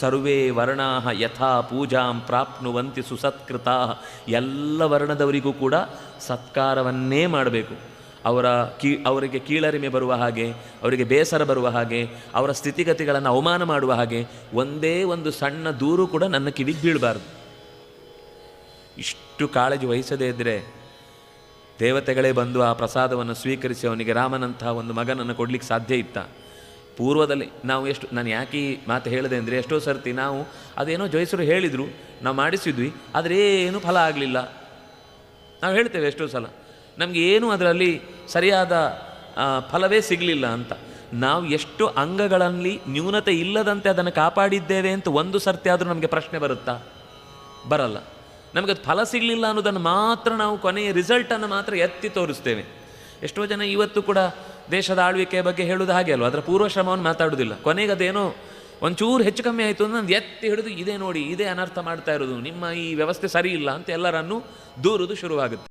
ಸರ್ವೇ ವರ್ಣಾಹ ಯಥಾ ಪೂಜಾಂ ಪ್ರಾಪ್ನುವಂತಿ ಸುಸತ್ಕೃತಾ ಎಲ್ಲ ವರ್ಣದವರಿಗೂ ಕೂಡ ಸತ್ಕಾರವನ್ನೇ ಮಾಡಬೇಕು. ಅವರ ಕೀ, ಅವರಿಗೆ ಕೀಳರಿಮೆ ಬರುವ ಹಾಗೆ, ಅವರಿಗೆ ಬೇಸರ ಬರುವ ಹಾಗೆ, ಅವರ ಸ್ಥಿತಿಗತಿಗಳನ್ನು ಅವಮಾನ ಮಾಡುವ ಹಾಗೆ, ಒಂದೇ ಒಂದು ಸಣ್ಣ ದೂರು ಕೂಡ ನನ್ನ ಕಿವಿಗೆ ಬೀಳಬಾರ್ದು. ಇಷ್ಟು ಕಾಳಜಿ ವಹಿಸದೇ ಇದ್ದರೆ ದೇವತೆಗಳೇ ಬಂದು ಆ ಪ್ರಸಾದವನ್ನು ಸ್ವೀಕರಿಸಿ ಅವನಿಗೆ ರಾಮನಂತಹ ಒಂದು ಮಗನನ್ನು ಕೊಡ್ಲಿಕ್ಕೆ ಸಾಧ್ಯ ಇತ್ತ? ಪೂರ್ವದಲ್ಲಿ ನಾವು ಎಷ್ಟು, ನಾನು ಯಾಕೆ ಈ ಮಾತು ಹೇಳಿದೆ ಅಂದರೆ ಎಷ್ಟೋ ಸರ್ತಿ ನಾವು ಅದೇನೋ ಜೋಯಿಸರು ಹೇಳಿದರು, ನಾವು ಮಾಡಿಸಿದ್ವಿ, ಆದರೆ ಏನೂ ಫಲ ಆಗಲಿಲ್ಲ. ನಾವು ಹೇಳ್ತೇವೆ ಎಷ್ಟೋ ಸಲ, ನಮಗೆ ಏನು ಅದರಲ್ಲಿ ಸರಿಯಾದ ಫಲವೇ ಸಿಗಲಿಲ್ಲ ಅಂತ. ನಾವು ಎಷ್ಟು ಅಂಗಗಳಲ್ಲಿ ನ್ಯೂನತೆ ಇಲ್ಲದಂತೆ ಅದನ್ನು ಕಾಪಾಡಿದ್ದೇವೆ ಅಂತ ಒಂದು ಸರ್ತಿ ಆದರೂ ನಮಗೆ ಪ್ರಶ್ನೆ ಬರುತ್ತಾ? ಬರಲ್ಲ. ನಮಗೆ ಅದು ಫಲ ಸಿಗಲಿಲ್ಲ ಅನ್ನೋದನ್ನು ಮಾತ್ರ ನಾವು ಕೊನೆಯ ರಿಸಲ್ಟನ್ನು ಮಾತ್ರ ಎತ್ತಿ ತೋರಿಸ್ತೇವೆ. ಎಷ್ಟೋ ಜನ ಇವತ್ತು ಕೂಡ ದೇಶದ ಆಳ್ವಿಕೆಯ ಬಗ್ಗೆ ಹೇಳುವುದು ಹಾಗೆ ಅಲ್ವ? ಅದರ ಪೂರ್ವಶ್ರಮವನ್ನು ಮಾತಾಡುವುದಿಲ್ಲ. ಕೊನೆಗೆ ಅದೇನೋ ಒಂಚೂರು ಹೆಚ್ಚು ಕಮ್ಮಿ ಆಯಿತು ಅಂದ್ರೆ ಎತ್ತಿ ಹಿಡಿದು, ಇದೇ ನೋಡಿ, ಇದೇ ಅನರ್ಥ ಮಾಡ್ತಾ ಇರೋದು. ನಿಮ್ಮ ಈ ವ್ಯವಸ್ಥೆ ಸರಿ ಇಲ್ಲ ಅಂತ ಎಲ್ಲರನ್ನು ದೂರುದು ಶುರುವಾಗುತ್ತೆ.